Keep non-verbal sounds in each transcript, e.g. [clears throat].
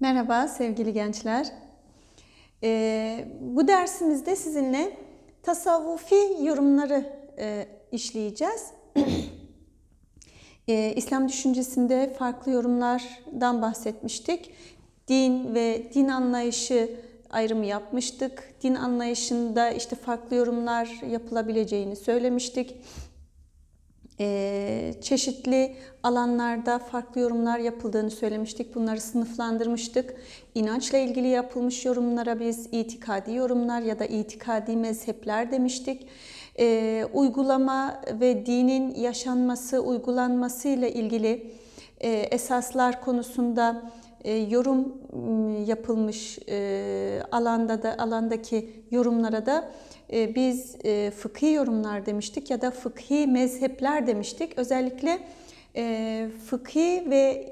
Merhaba sevgili gençler. Ee, bu dersimizde sizinle tasavvufi yorumları e, işleyeceğiz. [clears throat] Ee, İslam düşüncesinde farklı yorumlardan bahsetmiştik. Din ve din anlayışı ayrımı yapmıştık. Din anlayışında işte farklı yorumlar yapılabileceğini söylemiştik. Çeşitli alanlarda farklı yorumlar yapıldığını söylemiştik. Bunları sınıflandırmıştık. İnançla ilgili yapılmış yorumlara biz itikadi yorumlar ya da itikadi mezhepler demiştik. Uygulama ve dinin yaşanması, uygulanması ile ilgili esaslar konusunda e, yorum yapılmış e, alanda da alandaki yorumlara da e, biz fıkhi yorumlar demiştik ya da fıkhi mezhepler demiştik. Özellikle fıkhi ve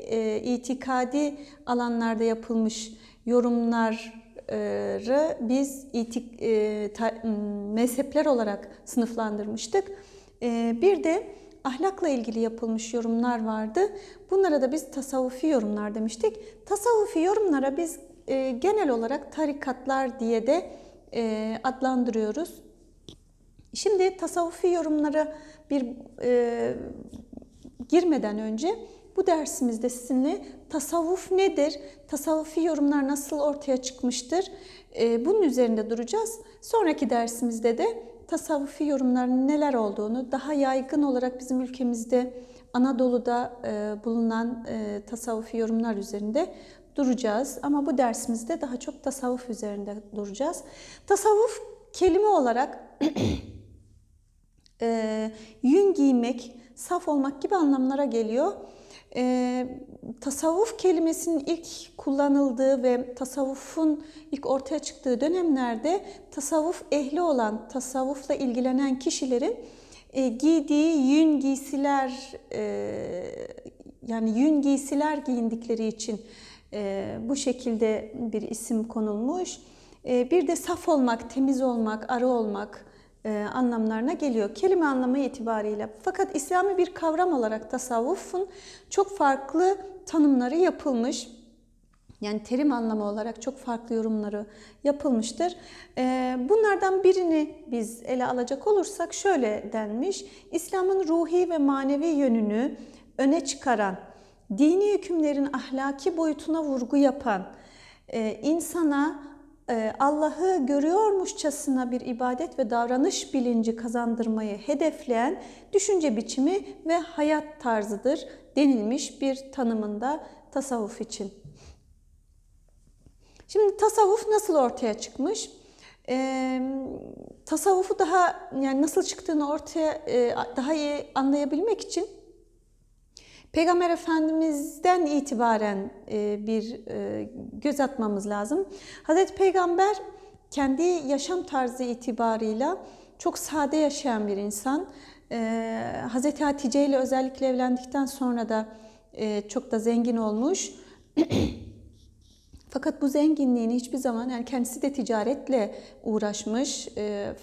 itikadi alanlarda yapılmış yorumları biz itik, mezhepler olarak sınıflandırmıştık. Bir de ahlakla ilgili yapılmış yorumlar vardı. Bunlara da biz tasavvufi yorumlar demiştik. Tasavvufi yorumlara biz e, genel olarak tarikatlar diye de e, adlandırıyoruz. Şimdi tasavvufi yorumlara bir e, girmeden önce bu dersimizde sizinle tasavvuf nedir, tasavvufi yorumlar nasıl ortaya çıkmıştır e, bunun üzerinde duracağız. Sonraki dersimizde de tasavvufi yorumların neler olduğunu, daha yaygın olarak bizim ülkemizde Anadolu'da e, bulunan e, tasavvufi yorumlar üzerinde duracağız. Ama bu dersimizde daha çok tasavvuf üzerinde duracağız. Tasavvuf kelime olarak [clears throat] e, yün giymek, saf olmak gibi anlamlara geliyor. E, tasavvuf kelimesinin ilk kullanıldığı ve tasavvufun ilk ortaya çıktığı dönemlerde tasavvuf ehli olan, tasavvufla ilgilenen kişilerin e, giydiği yün giysiler, e, yani yün giysiler giyindikleri için e, bu şekilde bir isim konulmuş. E, bir de saf olmak, temiz olmak, arı olmak anlamlarına geliyor. Kelime anlamı itibariyle. Fakat İslami bir kavram olarak tasavvufun çok farklı tanımları yapılmış. Yani terim anlamı olarak çok farklı yorumları yapılmıştır. E, bunlardan birini biz ele alacak olursak şöyle denmiş. İslam'ın ruhi ve manevi yönünü öne çıkaran, dini hükümlerin ahlaki boyutuna vurgu yapan, e, insana e, Allah'ı görüyormuşçasına bir ibadet ve davranış bilinci kazandırmayı hedefleyen düşünce biçimi ve hayat tarzıdır denilmiş bir tanımında tasavvuf için. Şimdi tasavvuf nasıl ortaya çıkmış? Ee, tasavvufu daha yani nasıl çıktığını ortaya e, daha iyi anlayabilmek için Peygamber Efendimiz'den itibaren e, bir e, göz atmamız lazım. Hazreti Peygamber kendi yaşam tarzı itibarıyla çok sade yaşayan bir insan. E, Hazreti Hatice ile özellikle evlendikten sonra da çok da zengin olmuş. [clears throat] Fakat bu zenginliğini hiçbir zaman yani kendisi de ticaretle uğraşmış.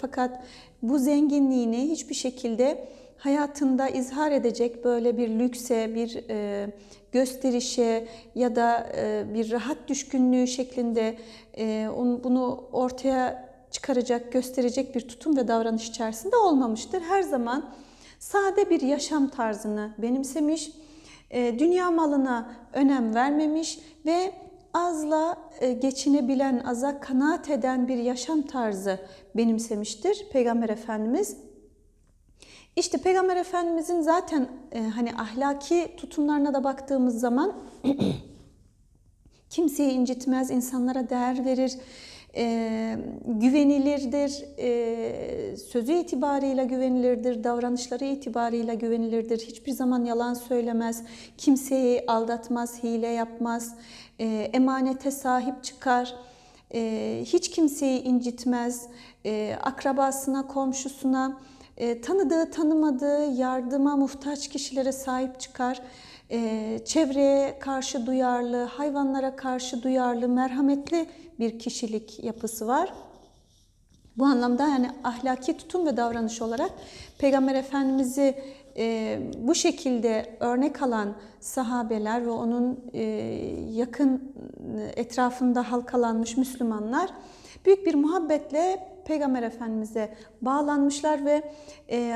Fakat bu zenginliğini hiçbir şekilde hayatında izhar edecek böyle bir lükse, bir e, gösterişe ya da e, bir rahat düşkünlüğü şeklinde e, on, bunu ortaya çıkaracak, gösterecek bir tutum ve davranış içerisinde olmamıştır. Her zaman sade bir yaşam tarzını benimsemiş, e, dünya malına önem vermemiş ve azla e, geçinebilen, aza kanaat eden bir yaşam tarzı benimsemiştir Peygamber Efendimiz. İşte Peygamber Efendimizin zaten e, hani ahlaki tutumlarına da baktığımız zaman [clears throat] kimseyi incitmez, insanlara değer verir, e, güvenilirdir, e, sözü itibarıyla güvenilirdir, davranışları itibarıyla güvenilirdir. Hiçbir zaman yalan söylemez, kimseyi aldatmaz, hile yapmaz, e, emanete sahip çıkar. E, hiç kimseyi incitmez, e, akrabasına, komşusuna, e, tanıdığı, tanımadığı yardıma muhtaç kişilere sahip çıkar. E, çevreye karşı duyarlı, hayvanlara karşı duyarlı, merhametli bir kişilik yapısı var. Bu anlamda yani ahlaki tutum ve davranış olarak Peygamber Efendimiz'i e, bu şekilde örnek alan sahabeler ve onun e, yakın etrafında halkalanmış Müslümanlar büyük bir muhabbetle Peygamber Efendimiz'e bağlanmışlar ve e,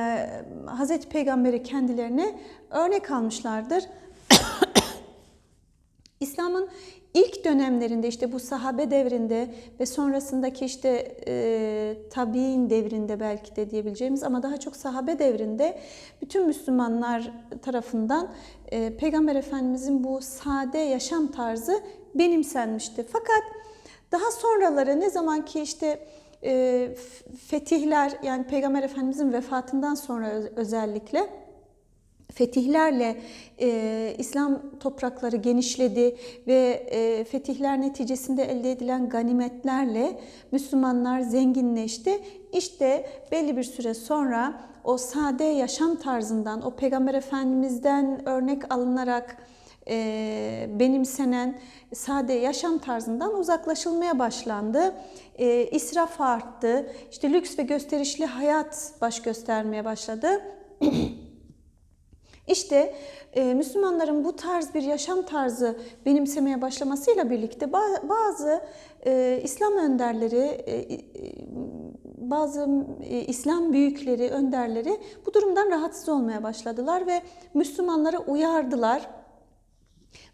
Hazreti Peygamber'i kendilerine örnek almışlardır. [coughs] İslam'ın ilk dönemlerinde işte bu sahabe devrinde ve sonrasındaki işte e, tabi'in devrinde belki de diyebileceğimiz ama daha çok sahabe devrinde bütün Müslümanlar tarafından e, Peygamber Efendimizin bu sade yaşam tarzı benimsenmişti. Fakat daha sonraları ne zaman ki işte e, fetihler yani Peygamber Efendimizin vefatından sonra özellikle fetihlerle e, İslam toprakları genişledi ve e, fetihler neticesinde elde edilen ganimetlerle Müslümanlar zenginleşti. İşte belli bir süre sonra o sade yaşam tarzından, o Peygamber Efendimiz'den örnek alınarak e, benimsenen sade yaşam tarzından uzaklaşılmaya başlandı. E, israf arttı, işte lüks ve gösterişli hayat baş göstermeye başladı. [clears throat] İşte e, Müslümanların bu tarz bir yaşam tarzı benimsemeye başlamasıyla birlikte bazı e, İslam önderleri, e, e, bazı e, İslam büyükleri, önderleri bu durumdan rahatsız olmaya başladılar ve Müslümanları uyardılar.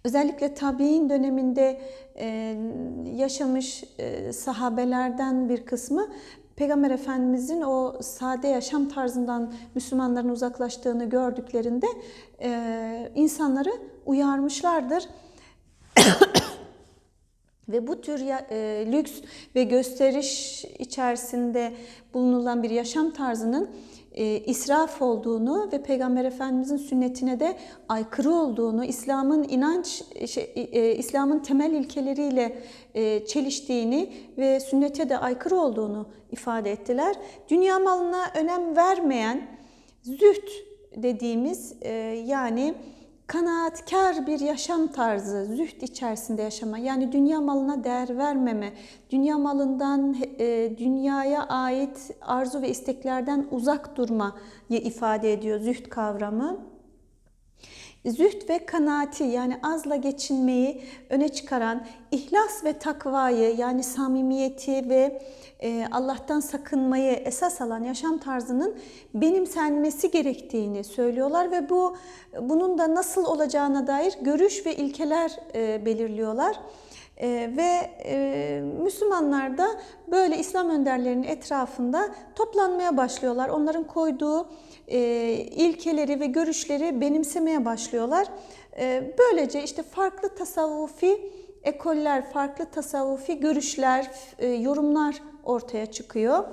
Özellikle tabi'in döneminde e, yaşamış e, sahabelerden bir kısmı Peygamber Efendimizin o sade yaşam tarzından Müslümanların uzaklaştığını gördüklerinde e, insanları uyarmışlardır. [coughs] ve bu tür ya, e, lüks ve gösteriş içerisinde bulunulan bir yaşam tarzının e, israf olduğunu ve Peygamber Efendimizin sünnetine de aykırı olduğunu, İslam'ın inanç, şey, e, İslam'ın temel ilkeleriyle e, çeliştiğini ve sünnete de aykırı olduğunu ifade ettiler. Dünya malına önem vermeyen züht dediğimiz e, yani kanaatkar bir yaşam tarzı, züht içerisinde yaşama, yani dünya malına değer vermeme, dünya malından, e, dünyaya ait arzu ve isteklerden uzak durmayı ifade ediyor züht kavramı. Züht ve kanaati yani azla geçinmeyi öne çıkaran ihlas ve takvayı yani samimiyeti ve e, Allah'tan sakınmayı esas alan yaşam tarzının benimsenmesi gerektiğini söylüyorlar ve bu bunun da nasıl olacağına dair görüş ve ilkeler e, belirliyorlar. E, ve e, Müslümanlar da böyle İslam önderlerinin etrafında toplanmaya başlıyorlar. Onların koyduğu e, ilkeleri ve görüşleri benimsemeye başlıyorlar. E, böylece işte farklı tasavvufi ekoller, farklı tasavvufi görüşler, e, yorumlar ortaya çıkıyor.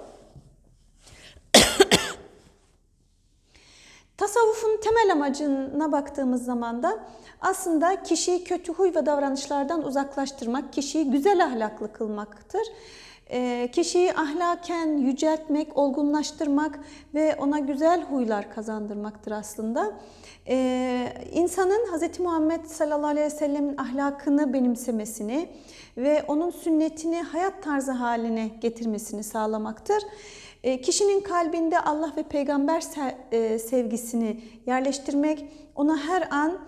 Tasavvufun temel amacına baktığımız zaman da aslında kişiyi kötü huy ve davranışlardan uzaklaştırmak, kişiyi güzel ahlaklı kılmaktır. E, kişiyi ahlaken yüceltmek, olgunlaştırmak ve ona güzel huylar kazandırmaktır aslında. E, insanın Hz. Muhammed sallallahu aleyhi ve sellemin ahlakını benimsemesini ve onun sünnetini hayat tarzı haline getirmesini sağlamaktır. E, kişinin kalbinde Allah ve peygamber sevgisini yerleştirmek, ona her an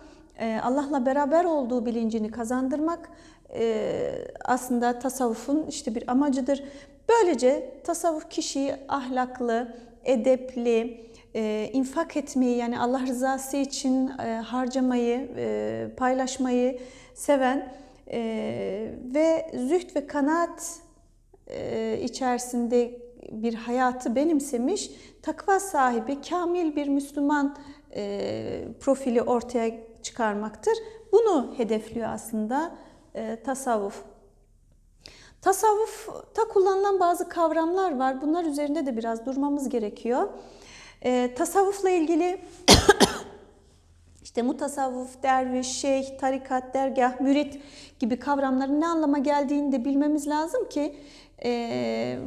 Allah'la beraber olduğu bilincini kazandırmak e, aslında tasavvufun işte bir amacıdır. Böylece tasavvuf kişiyi ahlaklı, edepli, e, infak etmeyi yani Allah rızası için e, harcamayı, e, paylaşmayı seven e, ve züht ve kanaat e, içerisinde bir hayatı benimsemiş, takva sahibi, kamil bir Müslüman e, profili ortaya çıkarmaktır. Bunu hedefliyor aslında e, tasavvuf. Tasavvufta kullanılan bazı kavramlar var. Bunlar üzerinde de biraz durmamız gerekiyor. E, tasavvufla ilgili [coughs] işte mutasavvuf, derviş, şeyh, tarikat, dergah, mürit gibi kavramların ne anlama geldiğini de bilmemiz lazım ki e,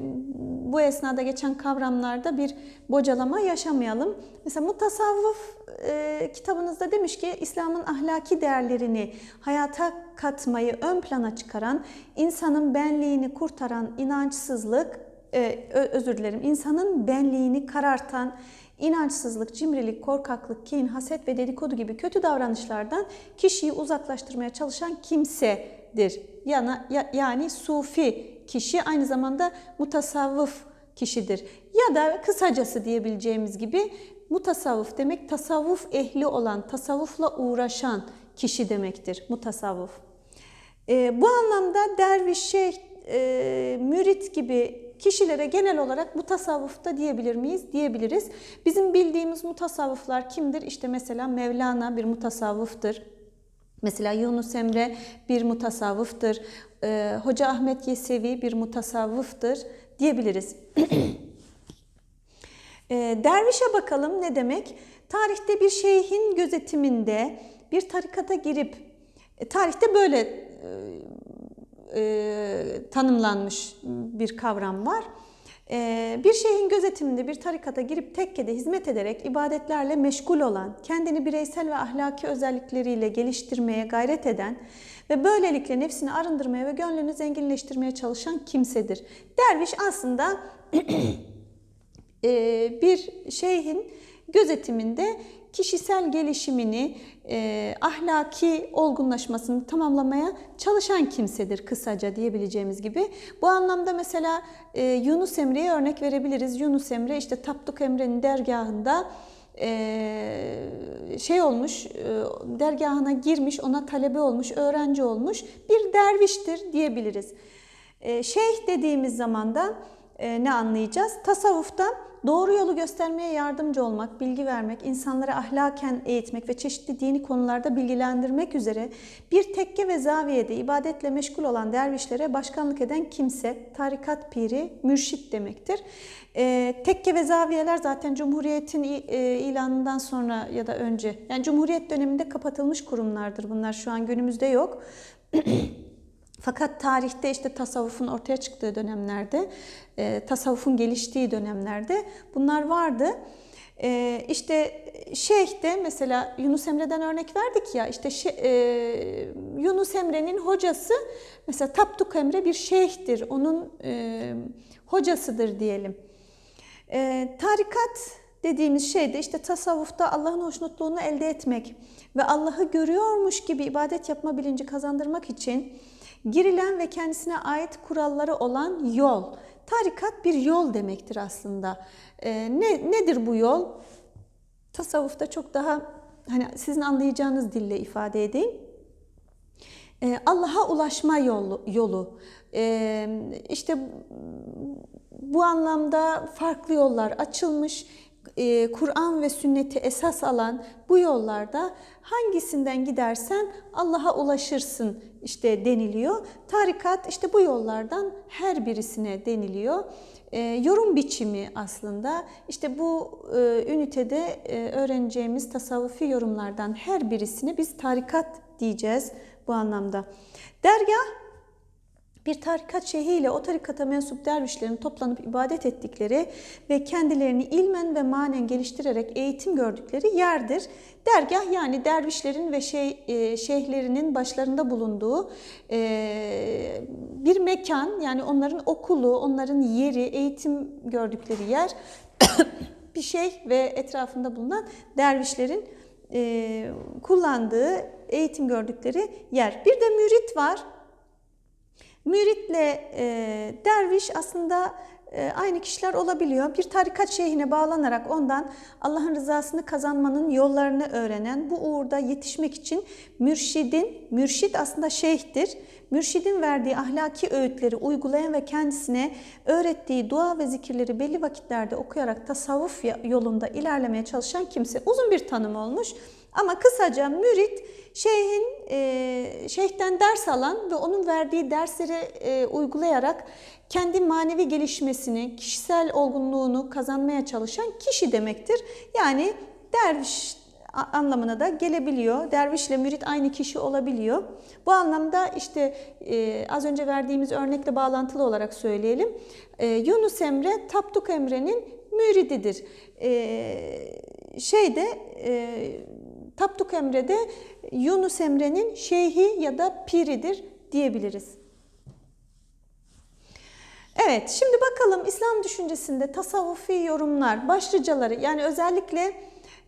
bu esnada geçen kavramlarda bir bocalama yaşamayalım. Mesela mutasavvuf e, kitabınızda demiş ki İslam'ın ahlaki değerlerini hayata katmayı ön plana çıkaran, insanın benliğini kurtaran inançsızlık, e, özür dilerim, insanın benliğini karartan inançsızlık, cimrilik, korkaklık, kin, haset ve dedikodu gibi kötü davranışlardan kişiyi uzaklaştırmaya çalışan kimsedir. Yana, ya- yani sufi kişi aynı zamanda mutasavvıf kişidir. Ya da kısacası diyebileceğimiz gibi mutasavvıf demek tasavvuf ehli olan, tasavvufla uğraşan kişi demektir mutasavvıf. E, bu anlamda derviş, şeyh, e, mürit gibi kişilere genel olarak mutasavvıfta diyebilir miyiz? Diyebiliriz. Bizim bildiğimiz mutasavvıflar kimdir? İşte mesela Mevlana bir mutasavvıftır. Mesela Yunus Emre bir mutasavvıftır. E, Hoca Ahmet Yesevi bir mutasavvıftır diyebiliriz. [clears throat] E, dervişe bakalım ne demek? Tarihte bir şeyhin gözetiminde bir tarikata girip, e, tarihte böyle e, e, tanımlanmış bir kavram var. E, bir şeyhin gözetiminde bir tarikata girip tekkede hizmet ederek ibadetlerle meşgul olan, kendini bireysel ve ahlaki özellikleriyle geliştirmeye gayret eden ve böylelikle nefsini arındırmaya ve gönlünü zenginleştirmeye çalışan kimsedir. Derviş aslında [clears throat] e, bir şeyhin gözetiminde kişisel gelişimini, e, ahlaki olgunlaşmasını tamamlamaya çalışan kimsedir kısaca diyebileceğimiz gibi. Bu anlamda mesela e, Yunus Emre'ye örnek verebiliriz. Yunus Emre işte Tapduk Emre'nin dergahında e, şey olmuş, e, dergahına girmiş, ona talebe olmuş, öğrenci olmuş bir derviştir diyebiliriz. E, şeyh dediğimiz zaman da ne anlayacağız? Tasavvufta doğru yolu göstermeye yardımcı olmak, bilgi vermek, insanları ahlaken eğitmek ve çeşitli dini konularda bilgilendirmek üzere bir tekke ve zaviyede ibadetle meşgul olan dervişlere başkanlık eden kimse, tarikat piri, mürşit demektir. E, tekke ve zaviyeler zaten Cumhuriyet'in e, ilanından sonra ya da önce, yani Cumhuriyet döneminde kapatılmış kurumlardır bunlar şu an günümüzde yok. [clears throat] Fakat tarihte işte tasavvufun ortaya çıktığı dönemlerde, e, tasavvufun geliştiği dönemlerde bunlar vardı. E, işte şeyh de mesela Yunus Emre'den örnek verdik ya işte şey, e, Yunus Emre'nin hocası mesela Tapduk Emre bir şeyhtir, onun e, hocasıdır diyelim. E, tarikat dediğimiz şey de işte tasavvufta Allah'ın hoşnutluğunu elde etmek ve Allah'ı görüyormuş gibi ibadet yapma bilinci kazandırmak için girilen ve kendisine ait kuralları olan yol. Tarikat bir yol demektir aslında. Ee, ne nedir bu yol? Tasavvufta çok daha hani sizin anlayacağınız dille ifade edeyim. Ee, Allah'a ulaşma yolu. yolu. Ee, işte bu anlamda farklı yollar açılmış. Ee, Kur'an ve sünneti esas alan bu yollarda hangisinden gidersen Allah'a ulaşırsın işte deniliyor. Tarikat işte bu yollardan her birisine deniliyor. E, yorum biçimi aslında işte bu e, ünitede e, öğreneceğimiz tasavvufi yorumlardan her birisine biz tarikat diyeceğiz bu anlamda. Dergah bir tarikat şeyhiyle o tarikata mensup dervişlerin toplanıp ibadet ettikleri ve kendilerini ilmen ve manen geliştirerek eğitim gördükleri yerdir. Dergah yani dervişlerin ve şey, e, şeyhlerinin başlarında bulunduğu e, bir mekan yani onların okulu, onların yeri, eğitim gördükleri yer [coughs] bir şeyh ve etrafında bulunan dervişlerin e, kullandığı, eğitim gördükleri yer. Bir de mürit var. Müritle e, derviş aslında e, aynı kişiler olabiliyor. Bir tarikat şeyhine bağlanarak ondan Allah'ın rızasını kazanmanın yollarını öğrenen, bu uğurda yetişmek için mürşidin, mürşid aslında şeyhtir. Mürşidin verdiği ahlaki öğütleri uygulayan ve kendisine öğrettiği dua ve zikirleri belli vakitlerde okuyarak tasavvuf yolunda ilerlemeye çalışan kimse. Uzun bir tanım olmuş. Ama kısaca mürit şeyhin e, şeyhten ders alan ve onun verdiği dersleri e, uygulayarak kendi manevi gelişmesini, kişisel olgunluğunu kazanmaya çalışan kişi demektir. Yani derviş anlamına da gelebiliyor. Dervişle mürit aynı kişi olabiliyor. Bu anlamda işte e, az önce verdiğimiz örnekle bağlantılı olarak söyleyelim. E, Yunus Emre, Tapduk Emre'nin mürididir. E, şeyde e, Tapduk Emre de Yunus Emre'nin şeyhi ya da piridir diyebiliriz. Evet, şimdi bakalım İslam düşüncesinde tasavvufi yorumlar, başlıcaları yani özellikle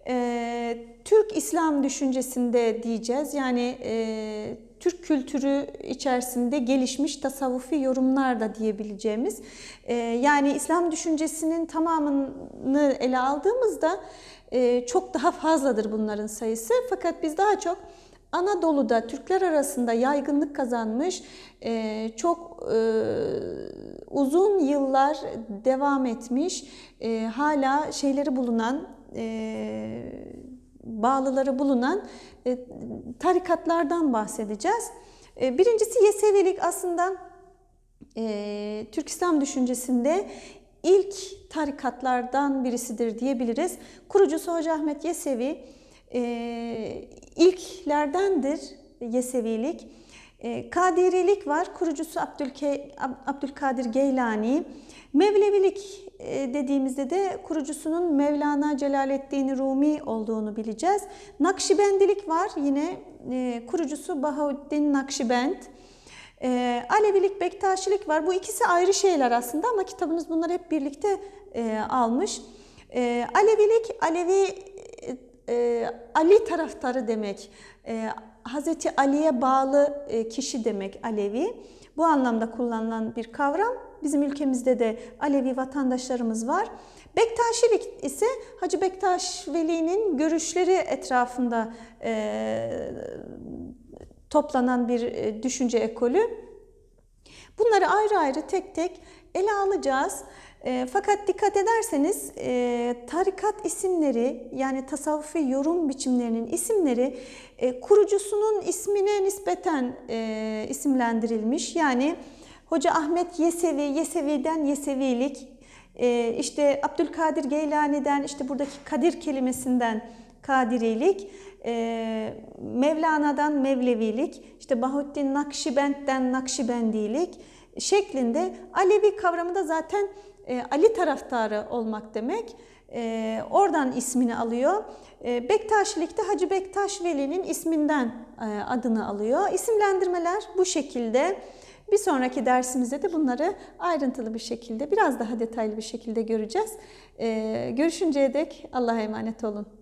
e, Türk İslam düşüncesinde diyeceğiz. Yani e, Türk kültürü içerisinde gelişmiş tasavvufi yorumlar da diyebileceğimiz. E, yani İslam düşüncesinin tamamını ele aldığımızda çok daha fazladır bunların sayısı. Fakat biz daha çok Anadolu'da Türkler arasında yaygınlık kazanmış, e, çok e, uzun yıllar devam etmiş, e, hala şeyleri bulunan, bağlıları bulunan tarikatlardan bahsedeceğiz. Birincisi Yesevilik aslında Türk İslam düşüncesinde ilk tarikatlardan birisidir diyebiliriz. Kurucusu Hoca Ahmet Yesevi e, ilklerdendir Yesevilik. E, Kadirilik var, kurucusu Abdülke, Abdülkadir Geylani. Mevlevilik e, dediğimizde de kurucusunun Mevlana Celaleddin Rumi olduğunu bileceğiz. Nakşibendilik var, yine e, kurucusu Bahaüddin Nakşibend. E, Alevilik, Bektaşilik var. Bu ikisi ayrı şeyler aslında ama kitabınız bunları hep birlikte e, almış. E, Alevilik, Alevi e, Ali taraftarı demek. E, Hazreti Ali'ye bağlı e, kişi demek Alevi. Bu anlamda kullanılan bir kavram. Bizim ülkemizde de Alevi vatandaşlarımız var. Bektaşilik ise Hacı Bektaş Veli'nin görüşleri etrafında e, toplanan bir e, düşünce ekolü. Bunları ayrı ayrı tek tek ele alacağız. E, fakat dikkat ederseniz e, tarikat isimleri yani tasavvufi yorum biçimlerinin isimleri kurucusunun ismine nispeten isimlendirilmiş. Yani Hoca Ahmet Yesevi, Yesevi'den Yesevilik, e, işte Abdülkadir Geylani'den işte buradaki Kadir kelimesinden Kadirilik, e, Mevlana'dan Mevlevilik, işte Bahuddin Nakşibend'den Nakşibendilik şeklinde Alevi kavramı da zaten e, Ali taraftarı olmak demek. E, oradan ismini alıyor. E, Bektaşilik de Hacı Bektaş Veli'nin isminden e, adını alıyor. İsimlendirmeler bu şekilde. Bir sonraki dersimizde de bunları ayrıntılı bir şekilde, biraz daha detaylı bir şekilde göreceğiz. E, görüşünceye dek Allah'a emanet olun.